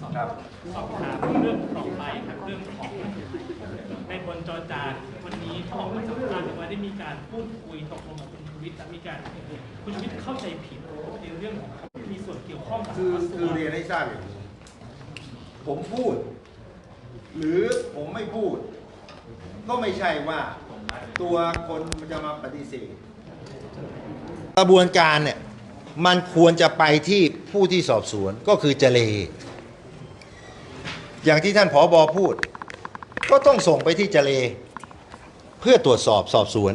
สอบครับสอบถามเรื่องต่อไปครับเรื่องของในบนจอจานวันนี้เขาออกมาสัมภาษณ์ว่าได้มีการพูดคุยตกลงกับคุณชูวิทย์และมีการคุณชูวิทย์เข้าใจผิดในเรื่องของเขามีส่วนเกี่ยวข้องกับคือวัสคืดุอเรียนให้ทราบอย่างนี้ผมพูด หรือผมไม่พูด ก็ไม่ใช่ว่าตัวคนมันจะมาปฏิเสธกระบวนการเนี่ยมันควรจะไปที่ผู้ที่สอบสวนก็คือเจเล อย่างที่ท่านผอบอพูด ก็ต้องส่งไปที่เจเล เพื่อตรวจสอบสอบสวน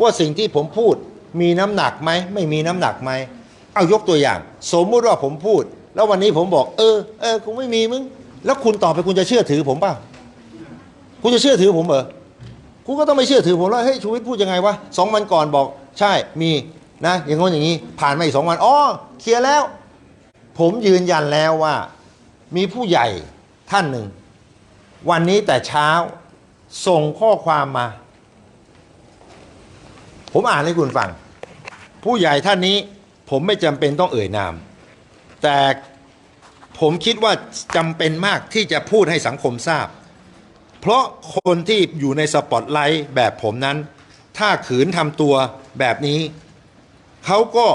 ว่าสิ่งที่ผมพูดมีน้ำหนักไหมไม่มีน้ำหนักไหมเอายกตัวอย่าง สมมุติว่าผมพูด แล้ววันนี้ผมบอก เออเออกูไม่มีมึงแล้วคุณต่อไปคุณจะเชื่อถือผมเปล่าคุณจะเชื่อถือผมเหรอคุณก็ต้องไม่เชื่อถือผมแล้วเฮ้ยชูวิทย์พูดยังไงวะสองวันก่อนบอก ใช่มีนะอย่างงี้อย่างนี้ ผ่านมาอีกสองวันอ๋อเคลียร์แล้ว ผมยืนยันแล้วว่า มีผู้ใหญ่ ท่านหนึ่ง วันนี้แต่เช้าส่งข้อความมา ผมอ่านให้คุณฟัง ผู้ใหญ่ท่านนี้ผมไม่จำเป็นต้องเอ่ยนาม แต่ผมคิดว่าจำเป็นมากที่จะพูดให้สังคมทราบ เพราะคนที่อยู่ในสปอตไลท์แบบผมนั้น ถ้าขืนทำตัวแบบนี้ เขาก็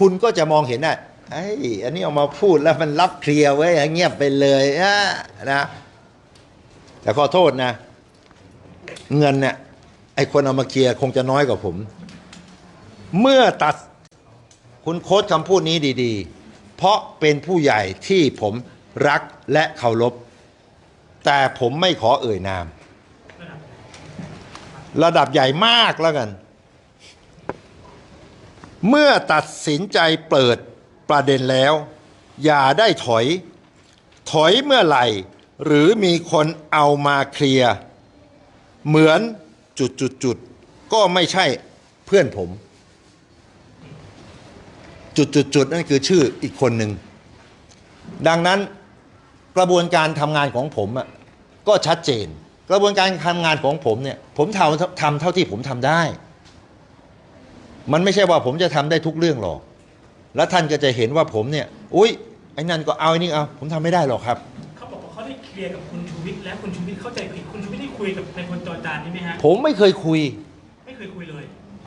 คุณก็จะมองเห็นได้ ไอ้อันนี้เอามาพูดแล้วมันรับเคลียร์ไว้เงียบไปเลยะนะแต่ขอโทษนะ เงินเนี่ยไอ้คนเอามาเคลียร์คงจะน้อยกว่าผม เมื่อตัดคุณโค้ดคำพูดนี้ดี ๆ เพราะเป็นผู้ใหญ่ที่ผมรักและเคารพแต่ผมไม่ขอเอ่ยนาม ระดับใหญ่มากแล้วกัน เมื่อตัดสินใจเปิด ประเด็นแล้ว อย่าได้ถอย ถอยเมื่อไหร่ หรือมีคนเอามาเคลียร์เหมือนจุดจุดจุดก็ไม่ใช่เพื่อนผม จุดจุดจุดนั่นคือชื่ออีกคนหนึ่ง ดังนั้นกระบวนการทำงานของผมอะก็ชัดเจน กระบวนการทำงานของผมเนี่ยผมทำทำเท่าที่ผมทำได้ มันไม่ใช่ว่าผมจะทำได้ทุกเรื่องหรอก แล้วท่านก็จะเห็นว่าผมเนี่ย อุ้ยไอ้นั่นก็เอาไอ้นี่เอาผมทำไม่ได้หรอกครับเขาบอกว่าเขาได้เคลียร์กับคุณชูวิทย์และคุณชูวิทย์เข้าใจผิดคุณชูวิทย์ได้คุยกับในคนจอจานนี่ไหมฮะผมไม่เคยคุย ไม่เคยคุยเลย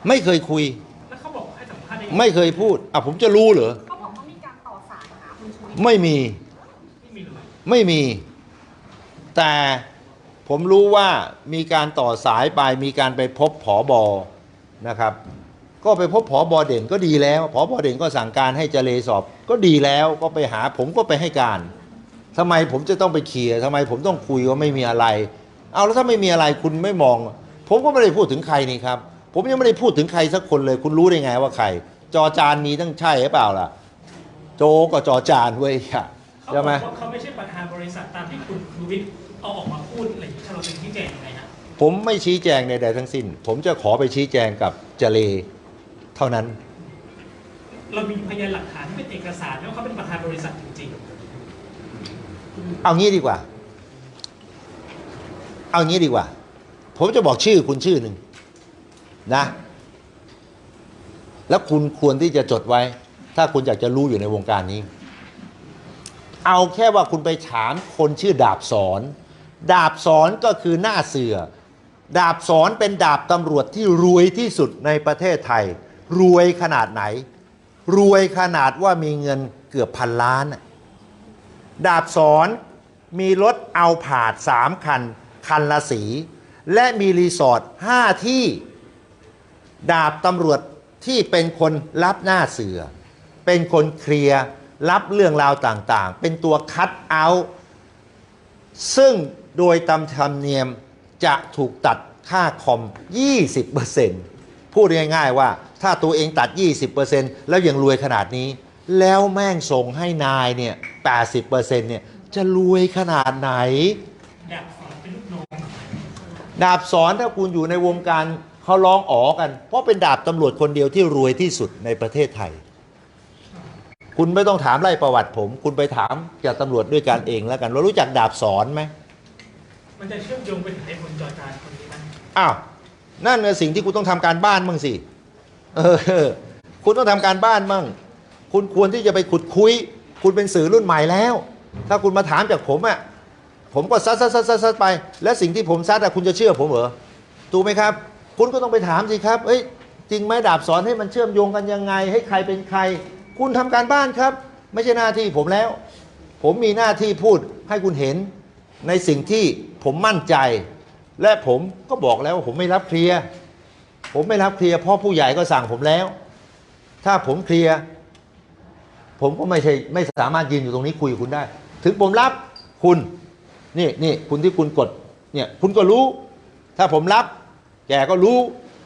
ไม่เคยคุยแล้วเขาบอกให้สัมภาษณ์ได้ยังงไม่เคยพูดอะผมจะรู้เหรอเขาบอกว่ามีการต่อสายหาคุณชูวิทย์ไม่มีไม่มีเลยไม่มี แต่ผมรู้ว่ามีการต่อสายไปมีการไปพบผอบอนะครับ ก็ไปพบผอบอเด่นก็ดีแล้วผอบอเด่นก็สั่งการให้เจเลสอบ ก็ดีแล้วก็ไปหาผมก็ไปให้การทำไมผมจะต้องไปเคลียร์ทำไมผมต้องคุยว่าไม่มีอะไร เอาแล้วถ้าไม่มีอะไรคุณไม่มอง ผมก็ไม่ได้พูดถึงใครนี่ครับ ผมยังไม่ได้พูดถึงใครสักคนเลย คุณรู้ได้ไงว่าใคร จอจานมีตั้งใช่หรือเปล่าล่ะ โจก็จอจานเว้ยอะเขาบใช่อกไหมว่าเขาไม่ใช่ประธานบริษัทตามที่คุณชูวิทย์เอาออกมาพูดอะไรอย่างนี้เราจะชี้แจงยังไงฮะผมไม่ชี้แจงใดๆทั้งสิ้น ผมจะขอไปชี้แจงกับเจเล เท่านั้น เรามีพยานหลักฐานที่เป็นเอกสารว่าเขาเป็นประธานบริษัทจริงเอางี้ดีกว่า เอางี้ดีกว่า ผมจะบอกชื่อคุณชื่อหนึ่งนะ แล้วคุณควรที่จะจดไว้ ถ้าคุณอยากจะรู้อยู่ในวงการนี้ เอาแค่ว่าคุณไปถามคนชื่อดาบสอนดาบสอนก็คือหน้าเสือ ดาบสอนเป็นดาบตำรวจที่รวยที่สุดในประเทศไทย รวยขนาดไหน รวยขนาดว่ามีเงินเกือบพันล้านดาบสอนมีรถเอาผาดสามคัน คันละสี และมีรีสอร์ทห้าที่ ดาบตำรวจที่เป็นคนรับหน้าเสือ เป็นคนเคลียร์รับเรื่องราวต่างๆ เป็นตัวคัดเอาท์ซึ่งโดยตามธรรมเนียมจะถูกตัดค่าคอม 20% พูดง่ายๆว่า ถ้าตัวเองตัด 20%แล้วยังรวยขนาดนี้ แล้วแม่งส่งให้นายเนี่ย80%เนี่ยจะรวยขนาดไหนๆอยากสอนเป็นลูกน้องดาบสอนถ้าคุณอยู่ในวงการเขาร้องอ๋อกัน เพราะเป็นดาบตำรวจคนเดียวที่รวยที่สุดในประเทศไทย คุณไม่ต้องถามไล่ประวัติผม คุณไปถามจากตำรวจด้วยกันเองแล้วกันเรารู้จักดาบสอนไหมมันจะเชื่อมโยงไปถึงไอ้คนจอจานคนนี้ไหมอ้าว นั่นเป็นสิ่งที่คุณต้องทำการบ้านมั่งสิเออคุณต้องทำการบ้านมั่ง คุณควรที่จะไปขุดคุย คุณเป็นสื่อรุ่นใหม่แล้ว ถ้าคุณมาถามจากผมอะผมก็ซัดซัดซัดซัดซัดไป และสิ่งที่ผมซัดอะคุณจะเชื่อผมเหรอถูกไหมครับ คุณก็ต้องไปถามสิครับเอ้ยจริงไหมดาบสอนให้มันเชื่อมโยงกันยังไง ให้ใครเป็นใคร คุณทำการบ้านครับ ไม่ใช่หน้าที่ผมแล้ว ผมมีหน้าที่พูดให้คุณเห็นในสิ่งที่ผมมั่นใจ และผมก็บอกแล้วว่าผมไม่รับเคลียร์ผมไม่รับเคลียร์เพราะผู้ใหญ่ก็สั่งผมแล้ว ถ้าผมเคลียร์ผมก็ไม่ใช่ไม่สามารถยืนอยู่ตรงนี้คุยคุณได้ ถึงผมรับคุณนี่นี่คุณที่คุณกดเนี่ยคุณก็รู้ ถ้าผมรับแกก็รู้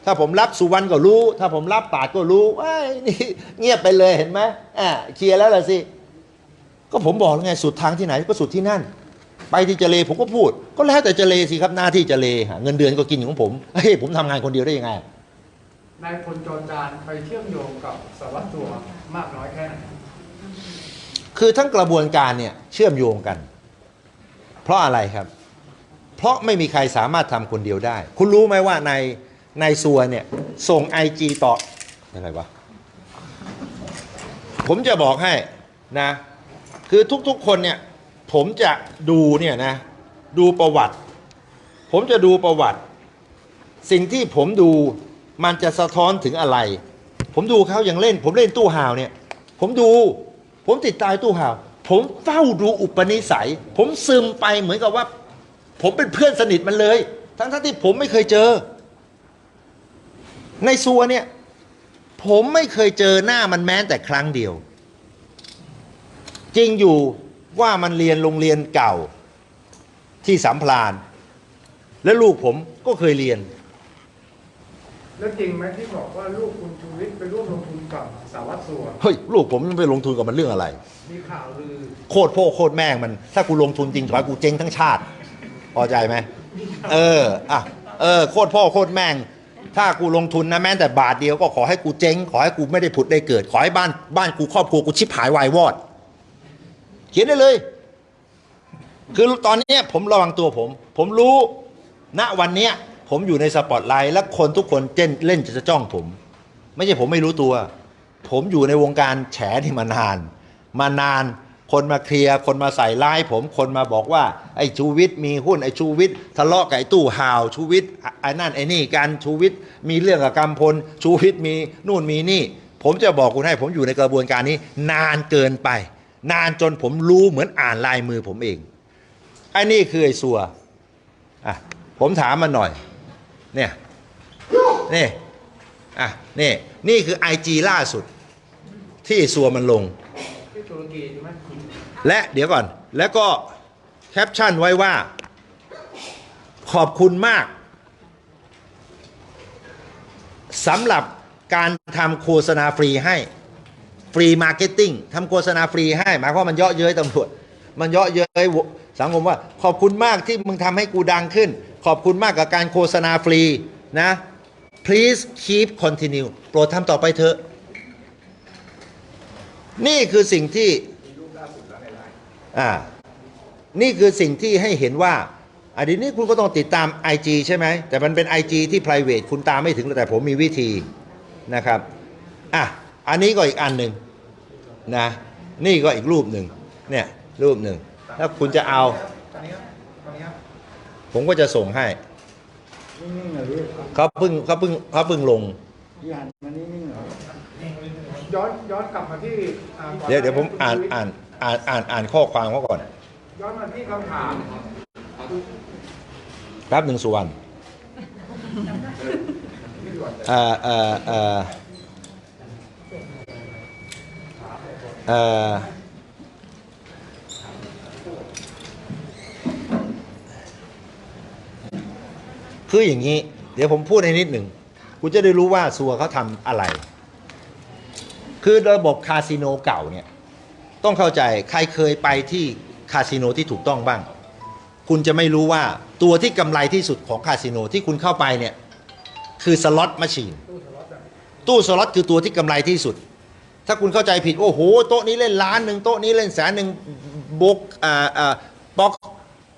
ถ้าผมรับสุวรรณก็รู้ ถ้าผมรับปาดก็รู้ไอ้นี่เงียบไปเลยเห็นไหมอ่าเคลียร์แล้วล่ะสิก็ผมบอกแล้วไงสุดทางที่ไหนก็สุดที่นั่น ไปที่เจเลผมก็พูด ก็แล้วแต่เจเลสิครับหน้าที่เจเลหาเงินเดือนก็กินของผมเฮ้ยผมทำงานคนเดียวได้ยังไงนายพลจรจานไปเชื่อมโยงกับสารวัตรสัวมากน้อยแค่ไหนคือทั้งกระบวนการเนี่ยเชื่อมโยงกัน เพราะอะไรครับ เพราะไม่มีใครสามารถทำคนเดียวได้ คุณรู้ไหมว่าในในซัวเนี่ยส่งไอจีต่ออะไรวะผมจะบอกให้นะ คือทุกๆคนเนี่ย ผมจะดูเนี่ยนะดูประวัติ ผมจะดูประวัติ สิ่งที่ผมดูมันจะสะท้อนถึงอะไร ผมดูเขาอย่างเล่น ผมเล่นตู้ห่าวเนี่ย ผมดู ผมติดตามตู้ห่าว ผมเฝ้าดูอุปนิสัย ผมซึมไปเหมือนกับว่า ผมเป็นเพื่อนสนิทมันเลย ทั้งทที่ผมไม่เคยเจอ ในซัวเนี่ยผมไม่เคยเจอหน้ามันแม้แต่ครั้งเดียว จริงอยู่ ว่ามันเรียนโรงเรียนเก่าที่สามพลาน และลูกผมก็เคยเรียน แล้วจริงไหมที่บอกว่าลูกคุณชูวิทย์ไปร่วมลงทุนกับสารวัตรสัวเฮ้ย ลูกผมมันไปลงทุนกับมันเรื่องอะไร มีข่าวลือโคตรพ่อโคตรแม่งมัน ถ้ากูลงทุนจริงถอยกูเจ๊งทั้งชาติ พอใจไหมเอออะเออโคตรพ่อโคตรแม่ง ถ้ากูลงทุนนะแม้แต่บาทเดียวก็ขอให้กูเจ๊งขอให้กูไม่ได้ผุดได้เกิด ขอให้บ้านบ้านกูครอบครัวกูชิบหายวายวอด เขียนได้เลย คือตอนเนี้ยผมระวังตัวผม ผมรู้ณวันนี้ผมอยู่ในสปอตไลท์และคนทุกคนเจนเล่นจะจ้องผม ไม่ใช่ผมไม่รู้ตัว ผมอยู่ในวงการแฉที่มานาน มานานคนมาเคลียร์คนมาใส่ร้ายผมคนมาบอกว่า ไอ้ชูวิทย์มีหุ้นไอ้ชูวิทย์ทะเลาะกับไอ้ตู้ห่าวชูวิทย์ไอ้นั่นไอ้นี่การชูวิทย์มีเรื่องกับกำพลชูวิทย์มีนู่นมีนี่ ผมจะบอกคุณให้ผมอยู่ในกระบวนการนี้นานเกินไป นานจนผมรู้เหมือนอ่านลายมือผมเองไอ้นี่คือไอ้ซัวอะผมถามมันหน่อย เนี่ยนี่อะนี่นี่คือไอจีล่าสุด ที่ซัวมันลง และเดี๋ยวก่อน แล้วก็แคปชั่นไว้ว่า ขอบคุณมากสำหรับการทำโฆษณาฟรีให้ ฟรีมาร์เก็ตติ้งทำโฆษณาฟรีให้ หมายความว่ามันเยาะเย้ยตำรวจ มันเยาะเย้ยสังคมว่า ขอบคุณมากที่มึงทำให้กูดังขึ้น ขอบคุณมากกับการโฆษณาฟรีนะ please keep continue โปรดทำต่อไปเถอะ นี่คือสิ่งที่อ่านี่คือสิ่งที่ให้เห็นว่าอันนี้คุณก็ต้องติดตาม IG ใช่ไหม แต่มันเป็น IG ที่ private คุณตามไม่ถึงแต่ผมมีวิธีนะครับ อะ อันนี้ก็อีกอันหนึ่งนะนี่ก็อีกรูปหนึ่งเนี่ยรูปหนึ่งถ้าคุณจะเอาตอนนี้ครับตอนนี้ครับผมก็จะส่งให้นิ่งๆเหรอพี่เขาเพิ่งเขาเพิ่งเขาเพิ่งลงพี่หันมานิ่งๆเหรอย้อนย้อนกลับมาที่อ่าก่เดี๋ยวเดี๋ยวผมอ่านคุณชูวิทย์อ่านอ่านอ่านอ่านข้อความเขาก่อน ย้อนมาที่คำถามครับหนึ่งสุวรรณเอ่อเอ่อเอ่อเอ่อ คืออย่างนี้ เดี๋ยวผมพูดให้นิดหนึ่งคุณจะได้รู้ว่าซัวเขาทำอะไร คือระบบคาสิโนเก่าเนี่ยต้องเข้าใจใครเคยไปที่คาสิโนที่ถูกต้องบ้าง คุณจะไม่รู้ว่าตัวที่กำไรที่สุดของคาสิโนที่คุณเข้าไปเนี่ยคือสล็อตมชีนตู้สล็อตคือตัวที่กำไรที่สุด ถ้าคุณเข้าใจผิดโอ้โหโต๊ะนี้เล่นล้านหนึ่งโต๊ะนี้เล่นแสนหนึ่งบกอ่าอ่าบ็อก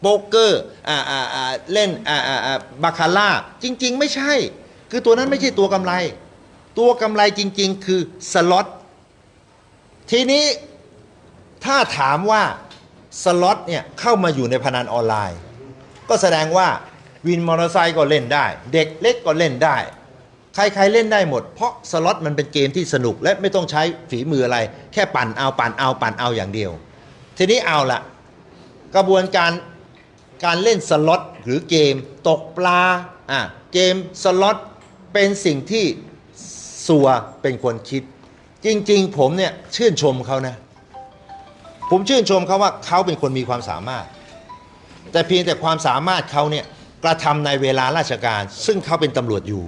โป๊กเกอร์อ่าอ่าอ่าเล่นอ่าอ่าอ่าบาคาร่าจริง ๆ ไม่ใช่ คือตัวนั้นไม่ใช่ตัวกำไร ตัวกำไรจริง ๆ คือสล็อตทีนี้ถ้าถามว่าสล็อตเนี่ยเข้ามาอยู่ในพนันออนไลน์ ก็แสดงว่าวินมอเตอร์ไซค์ก็เล่นได้ เด็กเล็กก็เล่นได้ ใครๆเล่นได้หมด เพราะสล็อตมันเป็นเกมที่สนุกและไม่ต้องใช้ฝีมืออะไร แค่ปั่นเอาปั่นเอาปั่นเอาอย่างเดียว ทีนี้เอาละกระบวนการการเล่นสล็อตหรือเกมตกปลาอะเกมสล็อตเป็นสิ่งที่สัวเป็นคนคิด จริงๆ ผมเนี่ยชื่นชมเขานะผมชื่นชมเขาว่าเขาเป็นคนมีความสามารถ แต่เพียงแต่ความสามารถเขาเนี่ยกระทำในเวลาราชการ ซึ่งเขาเป็นตำรวจอยู่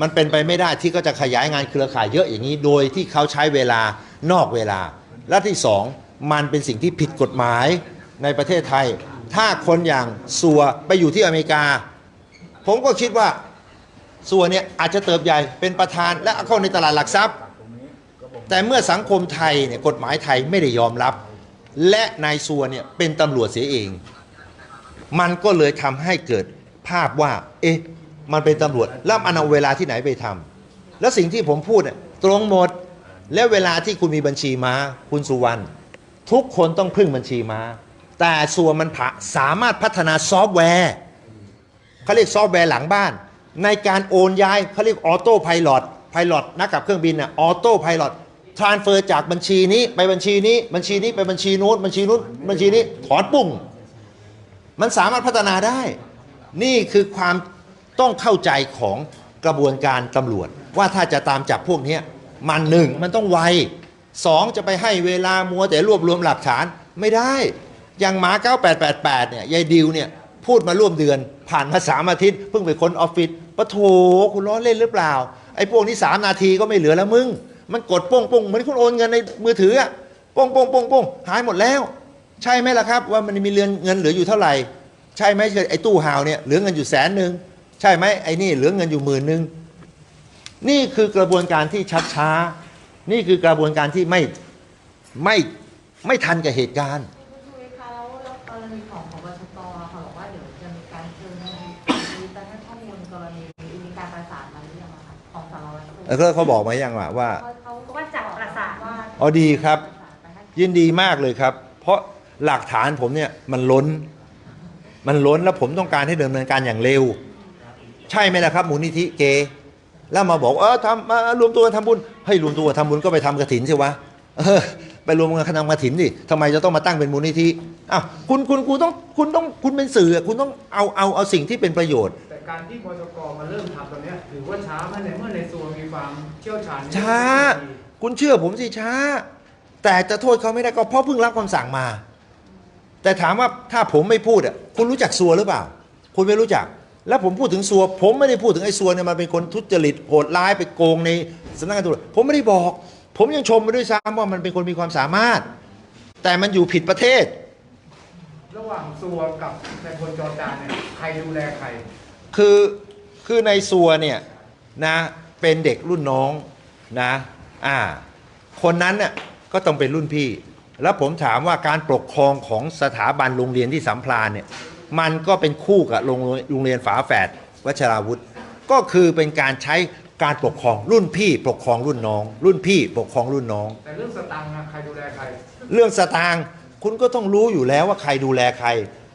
มันเป็นไปไม่ได้ที่เขาจะขยายงานเครือข่ายเยอะอย่างนี้ โดยที่เขาใช้เวลานอกเวลา และที่สองมันเป็นสิ่งที่ผิดกฎหมายในประเทศไทย ถ้าคนอย่างสัวไปอยู่ที่อเมริกา ผมก็คิดว่าสัวเนี่ยอาจจะเติบใหญ่เป็นประธานและเข้าในตลาดหลักทรัพย์ แต่เมื่อสังคมไทยเนี่ยกฎหมายไทยไม่ได้ยอมรับ และนายซัวเนี่ยเป็นตำรวจเสียเอง มันก็เลยทำให้เกิดภาพว่า เอ๊ะ มันเป็นตำรวจ แล้วมันเอาเวลาที่ไหนไปทำแล้วสิ่งที่ผมพูดเนี่ยตรงหมด และเวลาที่คุณมีบัญชีม้า คุณสุวรรณทุกคนต้องพึ่งบัญชีม้า แต่ส่วนมันผะสามารถพัฒนาซอฟต์แวร์เขาเรียกซอฟต์แวร์หลังบ้าน ในการโอนย้ายเขาเรียกออโต้พายロพายロนักกับเครื่องบินน่ะออโต้พายロทรานเฟอร์จากบัญชีนี้ไปบัญชีนี้ บัญชีนี้ไปบัญชีนู้นบัญชีนู้นบัญชีนี้ถอนปุ่ง มันสามารถพัฒนาได้ นี่คือความ ต้องเข้าใจของกระบวนการตำรวจ ว่าถ้าจะตามจับพวกนี้มันหนึ่งมันต้องไวสองจะไปให้เวลามัวแต่รวบรวมหลักฐานไม่ได้ อย่างหมา 9888 เนี่ยยายดิวเนี่ยพูดมาร่วมเดือนผ่านมาสามอาทิตย์เพิ่งไปค้นออฟฟิศปะโถคุณล้อเล่นหรือเปล่า ไอ้พวกนี้สามนาทีก็ไม่เหลือแล้วมึง มันกดโป้งโป้งเหมือนคุณโอนเงินในมือถืออะโป้งโป้งโป้งโป้งหายหมดแล้ว ใช่ไหมล่ะครับว่ามันมีเรือนเงินเหลืออยู่เท่าไหร่ ใช่ไหมไอ้ตู้หาวเนี่ยเหลือเงินอยู่แสนหนึ่ง ใช่ไหมไอ้นี่เหลือเงินอยู่หมื่นหนึ่งนี่คือกระบวนการที่ชัดช้า นี่คือกระบวนการที่ไม่ไม่ไม่ทันกับเหตุการณ์คุณชูวิทย์คะแล้วแล้วกรณีของพบชตอะค่ะบอกว่าเดี๋ยวจะมีการเชิญในจะให้ข้อมูลกรณีมีการประสานมาหรือยังอะคะของสารวัตรปูแล้วก็เขาบอกมายังว่าว่าเขาเขาว่าจะประสานว่าอ๋อดีครับประสานไปให้ยินดีมากเลยครับ เพราะหลักฐานผมเนี่ยมันล้น มันล้นแล้วผมต้องการให้ดำเนินการอย่างเร็ว ใช่ไหมล่ะครับมูลนิธิเกแล้วมาบอกเออทำมารวมตัวกันทำบุญให้ยรวมตัวกันทำบุญก็ไปทำกระถินสิวะเออไปรวมกันทำกระถินดิทำไมจะต้องมาตั้งเป็นมูลนิธิอ้าวคุณคุณคุณต้องคุณต้องคุณเป็นสื่ออะคุณต้องเอาเอาเอาสิ่งที่เป็นประโยชน์ แต่การที่บชกมาเริ่มทำตอนเนี้ยถือว่าช้าไหมในเมื่อในส่วนมีความเชี่ยวชาญช้า คุณเชื่อผมสิช้า แต่จะโทษเขาไม่ได้ก็เพราะเพิ่งรับคำสั่งมา แต่ถามว่าถ้าผมไม่พูดอะคุณรู้จักซัวหรือเปล่า คุณไม่รู้จัก แล้วผมพูดถึงซัวผมไม่ได้พูดถึงไอ้ซัวเนี่ยมันเป็นคนทุจริตโหดร้ายไปโกงในสำนักงานตำรวจผมไม่ได้บอก ผมยังชมมันด้วยซ้ำว่ามันเป็นคนมีความสามารถ แต่มันอยู่ผิดประเทศ ระหว่างซัวกับในพลจอจานเนี่ยใครดูแลใคร คือคือในซัวเนี่ยนะเป็นเด็กรุ่นน้องนะอ่าคนนั้นเนี่ยก็ต้องเป็นรุ่นพี่ แล้วผมถามว่าการปกครองของสถาบันโรงเรียนที่สัมพลานเนี่ย มันก็เป็นคู่กับโรงโรงเรียนฝาแฝดวชราวุธ ก็คือเป็นการใช้การปกครองรุ่นพี่ปกครองรุ่นน้อง รุ่นพี่ปกครองรุ่นน้อง แต่เรื่องสตังค์อะใครดูแลใคร เรื่องสตางค์คุณก็ต้องรู้อยู่แล้วว่าใครดูแลใคร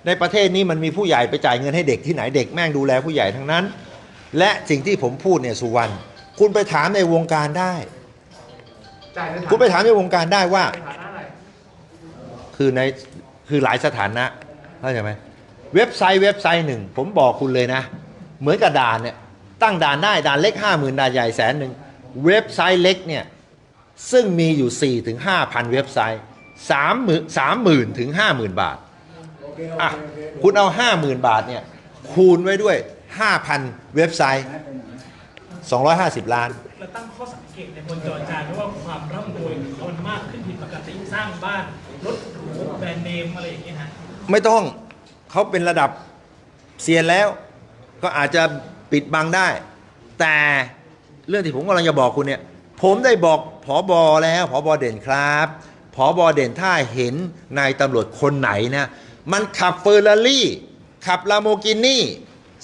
ในประเทศนี้มันมีผู้ใหญ่ไปจ่ายเงินให้เด็กที่ไหนเด็กแม่งดูแลผู้ใหญ่ทั้งนั้น และสิ่งที่ผมพูดเนี่ยสุวรรณคุณไปถามในวงการได้ จ่ายในฐานะคุณไปถามในวงการได้ว่า ในฐานะอะไร คือในคือหลายสถานะเข้าใจไหม เว็บไซต์เว็บไซต์หนึ่ง ผมบอกคุณเลยนะ เหมือนกับด่านเนี่ยตั้งด่านได้ด่านเล็กห้าหมื่นด่านใหญ่แสนหนึ่งเว็บไซต์เล็กเนี่ยซึ่งมีอยู่4ี่ถึงห้าพันเว็บไซต์สามหมื่นสามหมื่นถึงห้าหมื่นบาทโอเคโออะเคโอเคคุณเอาห้าหมื่นบาทเนี่ยคูณไว้ด้วยห้าพันเว็บไซต์หายไปไหน250ล้านเราตั้งข้อสังเกตในบนจอจานว่าความร่ำรวยของเขามันมากขึ้นผิดปกติสร้างบ้านรถหรูแบรนด์เนมอะไรอย่างเงี้ยฮะไม่ต้อง เขาเป็นระดับเซียนแล้ว ก็อาจจะปิดบังได้ แต่เรื่องที่ผมกำลังจะบอกคุณเนี่ยผมได้บอกผอบอแล้วผอบอเด่นครับผอบอเด่นถ้าเห็นนายตำรวจคนไหนนะมันขับเฟอร์รารี่ ขับลาโมกินี่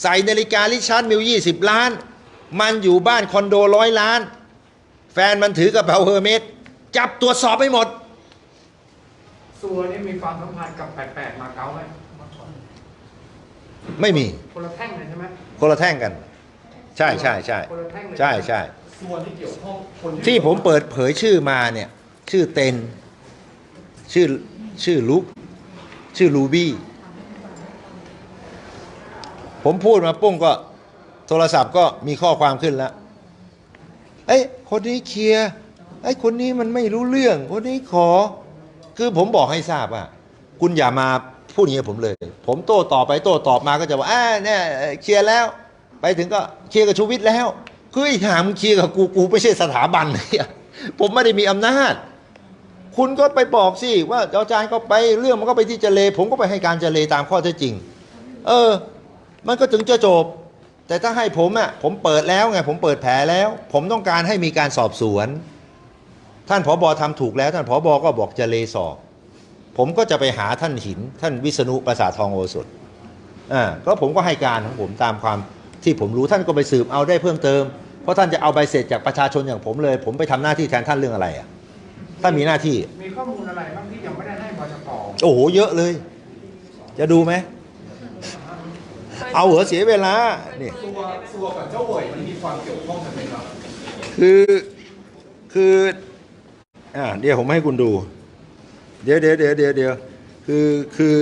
ใส่นาฬิกาลิชาร์ดมิล20ล้าน มันอยู่บ้านคอนโดร้อยล้าน แฟนมันถือกระเป๋าเฮอร์เมสจับตรวจสอบไปหมด ซัวนี่มีความสัมพันธ์กับแปดแปดมาเก๊าไหม ไม่มีคนละแท่งเลยใช่ไหมคนละแท่งกัน ใช่ใช่ใช่คนละแท่งเลยใช่ใช่ส่วนที่เกี่ยวข้องคนที่ผมเปิดเผยชื่อมาเนี่ย ชื่อเต็นชื่อชื่อลุกชื่อลูบี้ผมพูดมาปุ้งก็โทรศัพท์ก็มีข้อความขึ้นแล้วเอ้ยคนนี้เคลียร์ไอ้ยคนนี้มันไม่รู้เรื่อง คนนี้ขอ คือผมบอกให้ทราบว่าคุณอย่ามา พูดอย่างนี้ผมเลย ผมโต้ตอบไปโต้ตอบมาก็จะว่าอ่าเนี่ยเคลียร์แล้ว ไปถึงก็เคลียร์กับชูวิทย์แล้วคือไอ้หามงเคลียร์กับกูกูไม่ใช่สถาบันเนี่ยผมไม่ได้มีอำนาจ คุณก็ไปบอกสิว่าอาจารย์ก็ไปเรื่องมันก็ไปที่เจเล ผมก็ไปให้การเจเลตามข้อเท็จจริง เออ มันก็ถึงจะจบ แต่ถ้าให้ผมอะผมเปิดแล้วไงผมเปิดแผลแล้ว ผมต้องการให้มีการสอบสวน ท่านผอบอทำถูกแล้ว ท่านผอบอก็บอกเจเลสอบ ผมก็จะไปหาท่านหิน ท่านวิษณุประสาททองโอสถอ่าก็ผมก็ให้การของผมตามความที่ผมรู้ท่านก็ไปสืบเอาได้เพิ่มเติม เพราะท่านจะเอาใบเสร็จจากประชาชนอย่างผมเลย ผมไปทำหน้าที่แทนท่านเรื่องอะไรอะท่านมีหน้าที่ มีข้อมูลอะไรบ้างที่ยังไม่ได้ให้บชกโอ้โหเยอะเลย จะดูไหมเอาเหรอเสียเวลานี่ตัวตัวกับเจ้าเวยมันมีความเกี่ยวข้องกันไหมครับ คือคืออ่าเดี๋ยวผมให้คุณดู เดี๋ยวเดี๋ยวเดี๋ยวเดี๋ยวเดี๋ยวคือคือ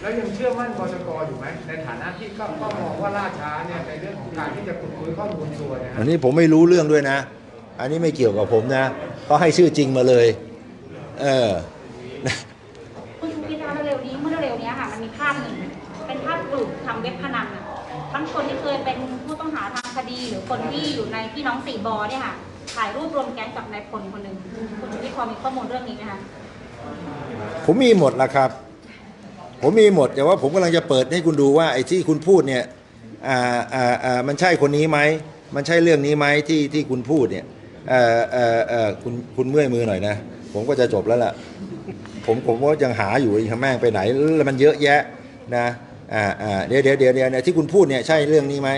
แล้วยังเชื่อมั่นบชกอยู่ไหมในฐานะที่ก็ก็มองว่าล่าช้าเนี่ยในเรื่องของการที่จะขุดคุยข้อมูลส่วนนะฮะอันนี้ผมไม่รู้เรื่องด้วยนะ อันนี้ไม่เกี่ยวกับผมนะเขาให้ชื่อจริงมาเลย เออ คุณชูวิทย์คะเร็วๆนี้เมื่อเร็วๆนี้ค่ะมันมีภาพหนึ่งเป็นภาพกลุ่มทำเว็บพนันอะทั้งคนที่เคยเป็นผู้ต้องหาทางคดีหรือคนที่อยู่ในพี่น้องสี่บอเนี่ยค่ะ ถ่ายรูปรวมแก๊งกับนายพลคนหนึ่งคุณชูวิทย์พอมีข้อมูลเรื่องนี้ไหมคะผมมีหมดละครับ ผมมีหมดแต่ว่าผมกำลังจะเปิดให้คุณดูว่าไอ้ที่คุณพูดเนี่ยอ่าอ่าอ่ามันใช่คนนี้ไหมมันใช่เรื่องนี้ไหมที่ที่คุณพูดเนี่ยเอ่อเอ่อเอ่อคุณคุณเมื่อยมือหน่อยนะ ผมก็จะจบแล้วล่ะผมผมก็ยังหาอยู่ไอ้แม่งไปไหนแล้วมันเยอะแยะนะอ่าอ่าเดี๋ยวเดี๋ยวเดี๋ยวเดี๋ยวเนี่ยที่คุณพูดเนี่ยใช่เรื่องนี้ไหม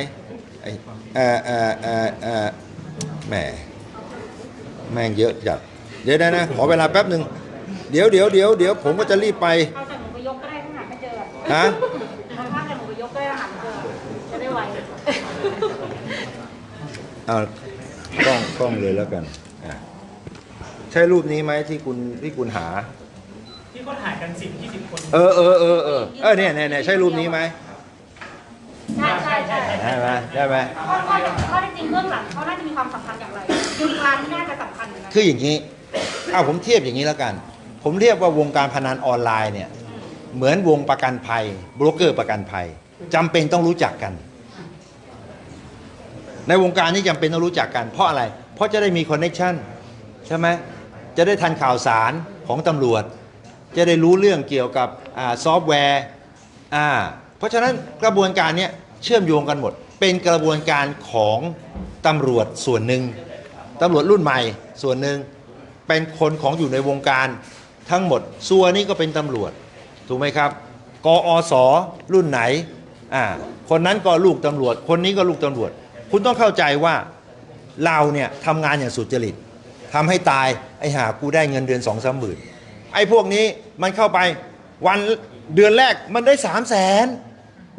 ไอ้อ่าอ่าอ่าอ่าแหม แม่งเยอะจัดเดี๋ยวนะนะ ขอเวลาแป๊บหนึ่งเดี๋ยวเดี๋ยวเดี๋ยวเดี๋ยวผมก็จะรีบไป เอาจากหนูไปยกก็ได้ถ้าหาไม่เจอฮะ เอาภาพจากหนูไปยกก็ได้ถ้าหาไม่เจอ จะได้ไว เอากล้องกล้องเลยแล้วกันอะใช่รูปนี้ไหมที่คุณที่คุณหา ที่เขาถ่ายกันสิบยี่สิบคน เออเออเออเออเออเนี่ยเนี่ยเนี่ยใช่รูปนี้ไหมใช่ใช่ใช่ได้ไหมได้ไหม ข้อข้อข้อที่จริงเบื้องหลังเขาน่าจะมีความสัมพันธ์อย่างไรยุคกลางที่น่าจะสำคัญเหมือนกัน คืออย่างนี้เอาผมเทียบอย่างนี้แล้วกัน ผมเรียกว่าวงการพนันออนไลน์เนี่ยเหมือนวงประกันภัยบรกเกอร์ประกันภัยจำเป็นต้องรู้จักกัน ในวงการนี้จำเป็นต้องรู้จักกัน เพราะอะไร เพราะจะได้มีคอนเน c t ชันใช่ไหมจะได้ทันข่าวสารของตำรวจ จะได้รู้เรื่องเกี่ยวกับอซอฟต์แวร์อ่าเพราะฉะนั้นกระบวนการนี้เชื่อมโยงกันหมด เป็นกระบวนการของตำรวจส่วนหนึ่ง ตำรวจรุ่นใหม่ส่วนหนึ่งเป็นคนของอยู่ในวงการทั้งหมดส่วนนี้ก็เป็นตำรวจ ถูกไหมครับกอสรุ่นไหนอ่าคนนั้นก็ลูกตำรวจ คนนี้ก็ลูกตำรวจ คุณต้องเข้าใจว่าเราเนี่ยทำงานอย่างสุจริตทำให้ตายไอ้หากูได้เงินเดือนสองสามหมื่นไอ้พวกนี้มันเข้าไปวันเดือนแรกมันได้สามแสน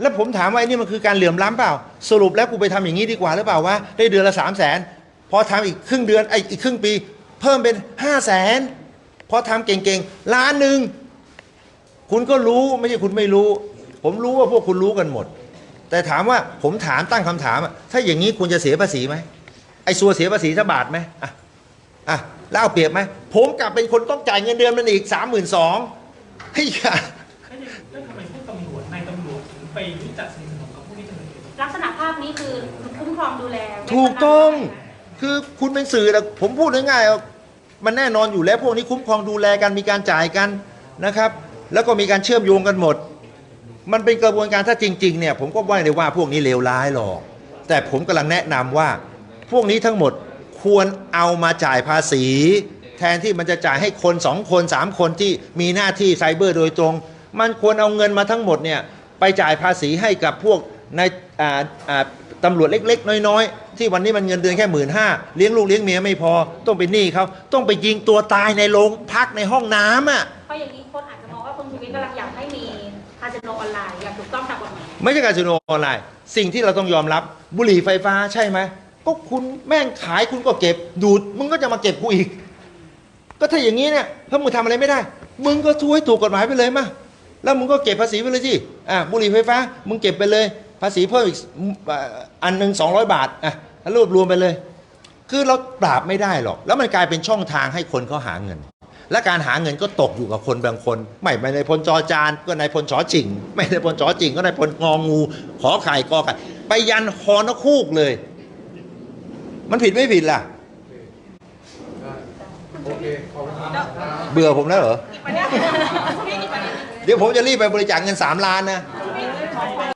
แล้วผมถามว่าไอ้นี่มันคือการเหลื่อมล้ำเปล่า สรุปแล้วกูไปทำอย่างนี้ดีกว่าหรือเปล่าวะได้เดือนละสามแสน พอทำอีกครึ่งเดือนไอ้อีกครึ่งปี เพิ่มเป็นห้าแสนพอทำเก่งๆล้านหนึ่งคุณก็รู้ไม่ใช่คุณไม่รู้ ผมรู้ว่าพวกคุณรู้กันหมด แต่ถามว่าผมถามตั้งคำถามอะถ้าอย่างนี้คุณจะเสียภาษีไหมไอ้ซัวเสียภาษีสักบาทไหมอะอะแล้วเอาเปรียบไหมผมกลับเป็นคนต้องจ่ายเงินเดือนมันอีกสามหมื่นสองเฮ้ยอย่าแล้วยังแล้วทำไมพวกตำรวจนายตำรวจถึงไปรู้จักสนิทสนมกับผู้ที่เสนอลักษณะภาพนี้คือคุ้มครองดูแล ถูกต้อง คือคุณเป็นสื่อแต่ผมพูดง่ายๆว่ามันแน่นอนอยู่แล้วพวกนี้คุ้มครองดูแลกันมีการจ่ายกันนะครับ แล้วก็มีการเชื่อมโยงกันหมด มันเป็นกระบวนการถ้าจริงๆเนี่ยผมก็ว่าเลยว่าพวกนี้เลวร้ายหรอก แต่ผมกำลังแนะนำว่าพวกนี้ทั้งหมดควรเอามาจ่ายภาษี แทนที่มันจะจ่ายให้คนสองคนสามคนที่มีหน้าที่ไซเบอร์โดยตรง มันควรเอาเงินมาทั้งหมดเนี่ยไปจ่ายภาษีให้กับพวกใน ตำรวจเล็ก ๆ น้อย ๆ ที่วันนี้มันเงินเดือนแค่หมื่นห้าเลี้ยงลูกเลี้ยงเมียไม่พอ ต้องเป็นหนี้เขาต้องไปยิงตัวตายในโรงพักในห้องน้ำอะเพราะอย่างนี้คนอาจจะมองว่าคุณชูวิทย์กำลังอยากให้มีคาสิโนออนไลน์อย่างถูกต้องตามกฎหมายไม่ใช่การสิโนออนไลน์ สิ่งที่เราต้องยอมรับบุหรี่ไฟฟ้าใช่ไหมก็คุณแม่งขายคุณก็เก็บดูดมึงก็จะมาเก็บกูอีก ก็ถ้าอย่างนี้เนี่ยถ้ามึงทำอะไรไม่ได้ มึงก็ทูให้ถูกกฎหมายไปเลยมาแล้วมึงก็เก็บภาษีไปเลยสิอะบุหรี่ไฟฟ้า มึงเก็บไปเลย ภาษีเพิ่มอีกอ่าอันหนึ่งสองร้อยบาทอะรวบรวมไปเลย คือเราปราบไม่ได้หรอก แล้วมันกลายเป็นช่องทางให้คนเขาหาเงิน และการหาเงินก็ตกอยู่กับคนบางคน ไม่ไม่ในายพลจอจานก็นายพลชอจิงไม่ในายพลชอจิงก็นายพลงองู ขอไข่กอไก่ไปยันฮอนกคูกเลย มันผิดไม่ผิดล่ะโอเคขอบคุณครับเบื่อผมแล้วเหรออีกประเด็นอีกประเด็นเดี๋ยวผมจะรีบไปบริจาคเงิน3ล้านนะอ๋